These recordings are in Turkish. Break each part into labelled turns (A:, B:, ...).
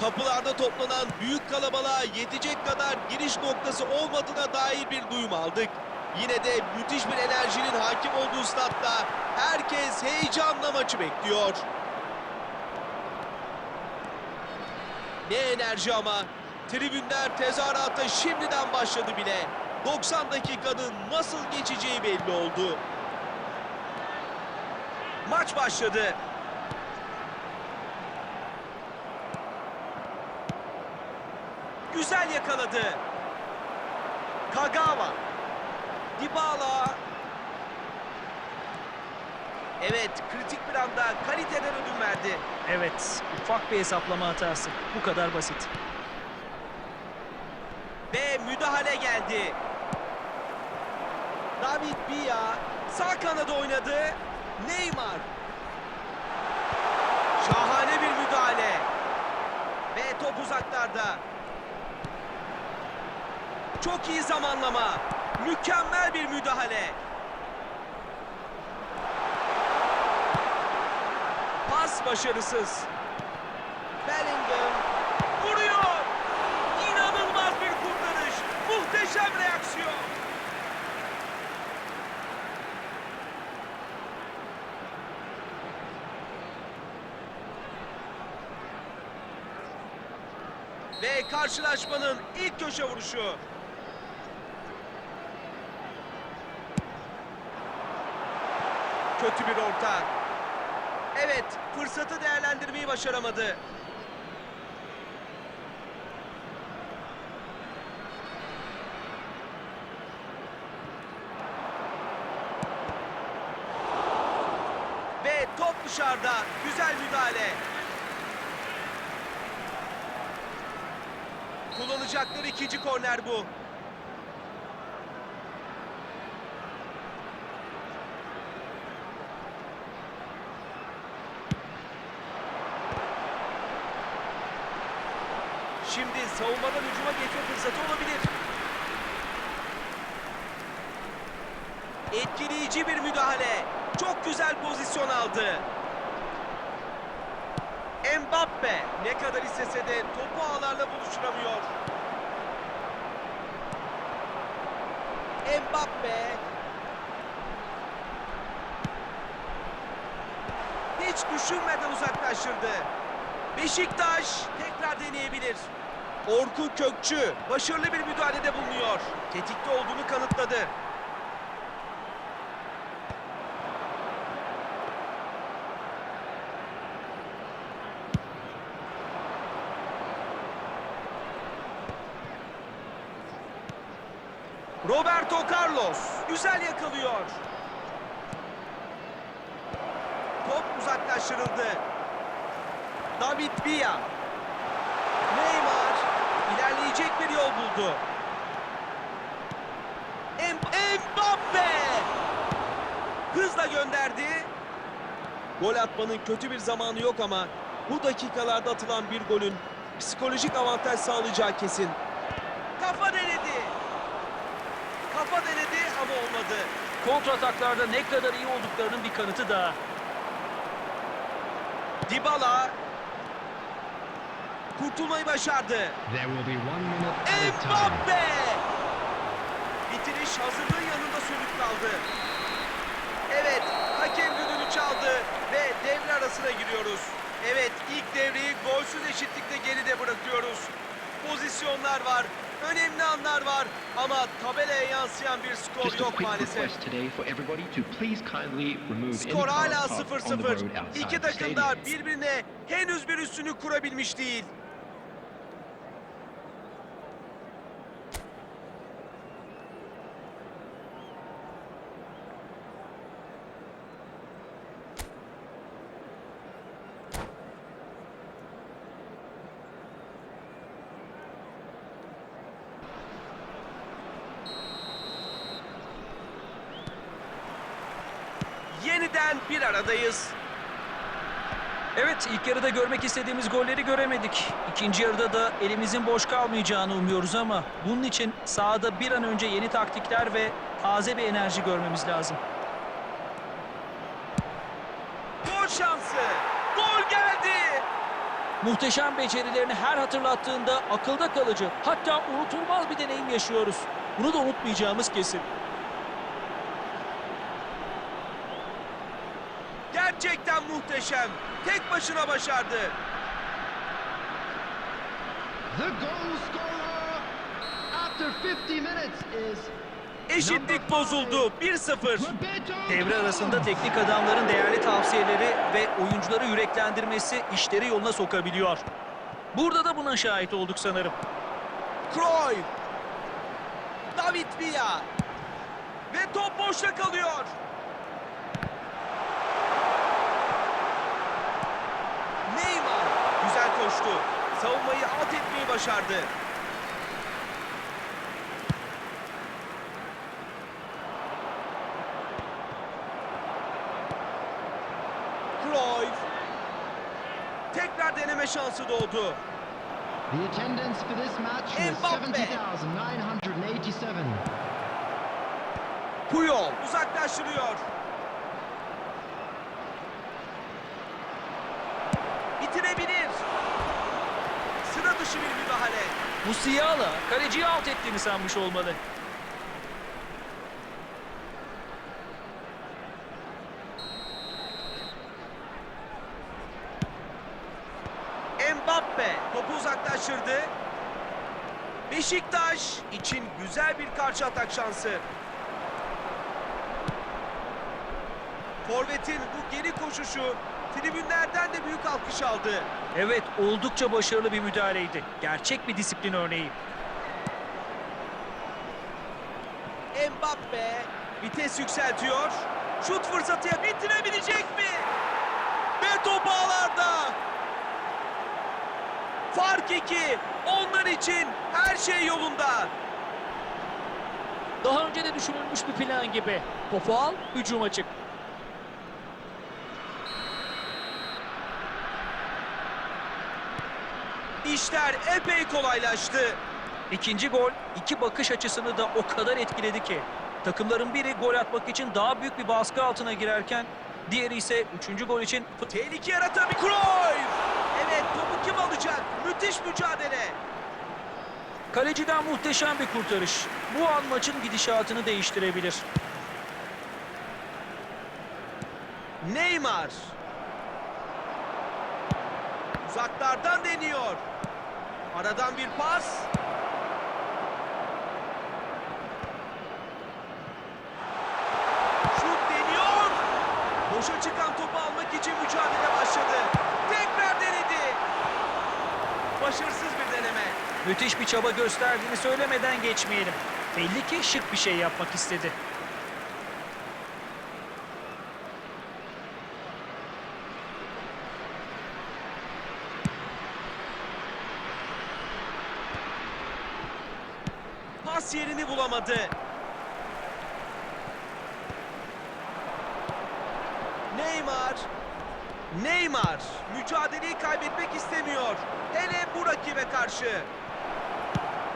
A: Kapılarda toplanan büyük kalabalığa yetecek kadar giriş noktası olmadığına dair bir duyum aldık. Yine de müthiş bir enerjinin hakim olduğu statta herkes heyecanla maçı bekliyor. Ne enerji ama. Tribünler tezahürata şimdiden başladı bile. 90 dakikanın nasıl geçeceği belli oldu. Maç başladı. Güzel yakaladı. Kagawa. Dybala. Evet, kritik bir anda kaliteden ödün verdi.
B: Evet, ufak bir hesaplama hatası. Bu kadar basit.
A: Ve müdahale geldi. David Villa sağ kanada oynadı. Neymar. Şahane bir müdahale. Ve top uzaklarda. Çok iyi zamanlama. Mükemmel bir müdahale. Pas başarısız. Bellingham vuruyor. İnanılmaz bir kurtarış. Muhteşem reaksiyon. Ve karşılaşmanın ilk köşe vuruşu. Kötü bir orta. Evet, fırsatı değerlendirmeyi başaramadı. Ve top dışarıda. Güzel müdahale. Kullanacakları ikinci korner bu. Şimdi savunmadan hücuma geçme fırsatı olabilir. Etkileyici bir müdahale. Çok güzel pozisyon aldı. Mbappe ne kadar istese de topu ağlarla buluşturamıyor. Mbappe hiç düşünmeden uzaklaştırdı. Beşiktaş tekrar deneyebilir. Orkun Kökçü başarılı bir müdahalede bulunuyor. Tetikte olduğunu kanıtladı. Roberto Carlos güzel yakalıyor. Top uzaklaştırıldı. David Villa. Neymar ilerleyecek bir yol buldu. Mbappe hızla gönderdi. Gol atmanın kötü bir zamanı yok ama bu dakikalarda atılan bir golün psikolojik avantaj sağlayacağı kesin. Kafa denedi. Kafa denedi ama olmadı.
B: Kontrataklarda ne kadar iyi olduklarının bir kanıtı daha.
A: Dybala kurtulmayı başardı. Mbappe! Bitiriş hazırlığın yanında sönük kaldı. Evet, hakem düdüğünü çaldı ve devre arasına giriyoruz. Evet, ilk devreyi golsüz eşitlikle geride bırakıyoruz. Pozisyonlar var, önemli anlar var ama tabelaya yansıyan bir skor yok maalesef. Skor hala
C: cars parked on the
A: 0-0.
C: road outside
A: İki takım da birbirine henüz bir üstünü kurabilmiş değil. Yeniden bir aradayız.
B: Evet ilk yarıda görmek istediğimiz golleri göremedik. İkinci yarıda da elimizin boş kalmayacağını umuyoruz ama bunun için sahada bir an önce yeni taktikler ve taze bir enerji görmemiz lazım.
A: Gol şansı. Gol geldi.
B: Muhteşem becerilerini her hatırlattığında akılda kalıcı hatta unutulmaz bir deneyim yaşıyoruz. Bunu da unutmayacağımız kesin.
A: Gerçekten muhteşem. Tek başına başardı.
D: The goal scorer after 50 minutes is
A: Eşitlik bozuldu. 1-0.
D: Roberto
B: Devre arasında teknik adamların değerli tavsiyeleri ve oyuncuları yüreklendirmesi işleri yoluna sokabiliyor. Burada da buna şahit olduk sanırım.
A: Cruyff. David Villa. Ve top boşta kalıyor. Neymar güzel koştu. Savunmayı alt etmeyi başardı. Cruyff. Tekrar deneme şansı doğdu.
D: The attendance for this match was
A: Mbappe.
D: 70,987.
A: Puyol uzaklaştırıyor. Bitirebilir. Dışı bir müdahale.
B: Musiala kaleciyi alt ettiğini sanmış olmalı.
A: Mbappe topu uzaklaştırdı. Beşiktaş için güzel bir karşı atak şansı. Forvet'in bu geri koşuşu tribünlerden de büyük alkış aldı.
B: Evet oldukça başarılı bir müdahaleydi. Gerçek bir disiplin örneği.
A: Mbappe vites yükseltiyor. Şut fırsatı bitirebilecek mi? Ve top ağlarda. Fark 2. Onlar için her şey yolunda.
B: Daha önce de düşünülmüş bir plan gibi. Topu al, hücum açık.
A: İşler epey kolaylaştı.
B: İkinci gol iki bakış açısını da o kadar etkiledi ki. Takımların biri gol atmak için daha büyük bir baskı altına girerken diğeri ise üçüncü gol için
A: Tehlike yaratan bir Cruyff. Evet topu kim alacak? Müthiş mücadele.
B: kaleciden muhteşem bir kurtarış. Bu an maçın gidişatını değiştirebilir.
A: Neymar. Uzaklardan deniyor. Aradan bir pas. Şut deniyor. Boşa çıkan topu almak için mücadele başladı. Tekrar denedi. Başarısız bir deneme.
B: Müthiş bir çaba gösterdiğini söylemeden geçmeyelim. Belli ki şık bir şey yapmak istedi.
A: Pas yerini bulamadı. Neymar. Neymar mücadeleyi kaybetmek istemiyor. Hele bu rakibe karşı.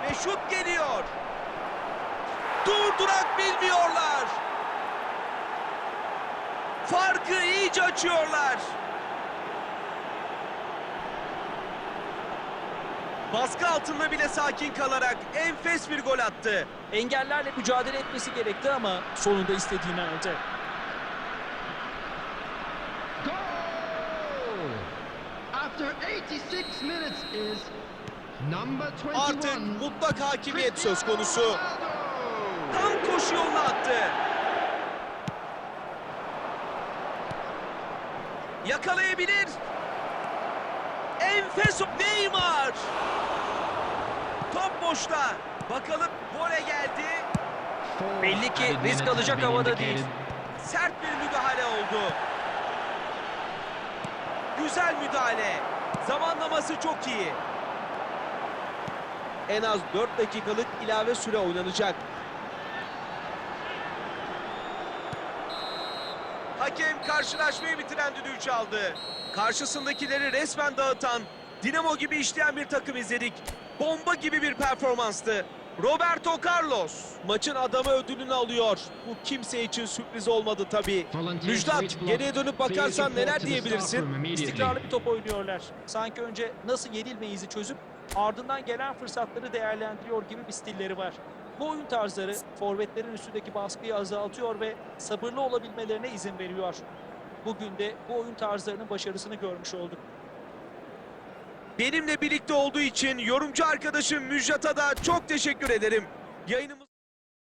A: Ve şut geliyor. Durdurak bilmiyorlar. Farkı iyice açıyorlar. Baskı altında bile sakin kalarak enfes bir gol attı.
B: Engellerle mücadele etmesi gerekti ama sonunda istediğini aldı.
D: Goal! After 86 minutes is number 21.
A: Artık mutlak hakimiyet söz konusu. Tam koşu yoluna attı. Yakalayabilir. Enfes Neymar. Top boşta. Bakalım gole geldi.
B: Belli ki risk alacak havada değil.
A: Sert bir müdahale oldu. Güzel müdahale. Zamanlaması çok iyi. En az 4 dakikalık ilave süre oynanacak. Hakem karşılaşmayı bitiren düdüğü çaldı. Karşısındakileri resmen dağıtan, dinamo gibi işleyen bir takım izledik. Bomba gibi bir performanstı. Roberto Carlos maçın adamı ödülünü alıyor. Bu kimse için sürpriz olmadı tabii. Müjdat geriye dönüp bakarsan neler diyebilirsin?
B: İstikrarlı bir top oynuyorlar. Sanki önce nasıl yenilmeyizi çözüp ardından gelen fırsatları değerlendiriyor gibi bir stilleri var. Bu oyun tarzları forvetlerin üstündeki baskıyı azaltıyor ve sabırlı olabilmelerine izin veriyor. Bugün de bu oyun tarzlarının başarısını görmüş olduk.
A: Benimle birlikte olduğu için yorumcu arkadaşım Müjdat'a da çok teşekkür ederim. Yayınımız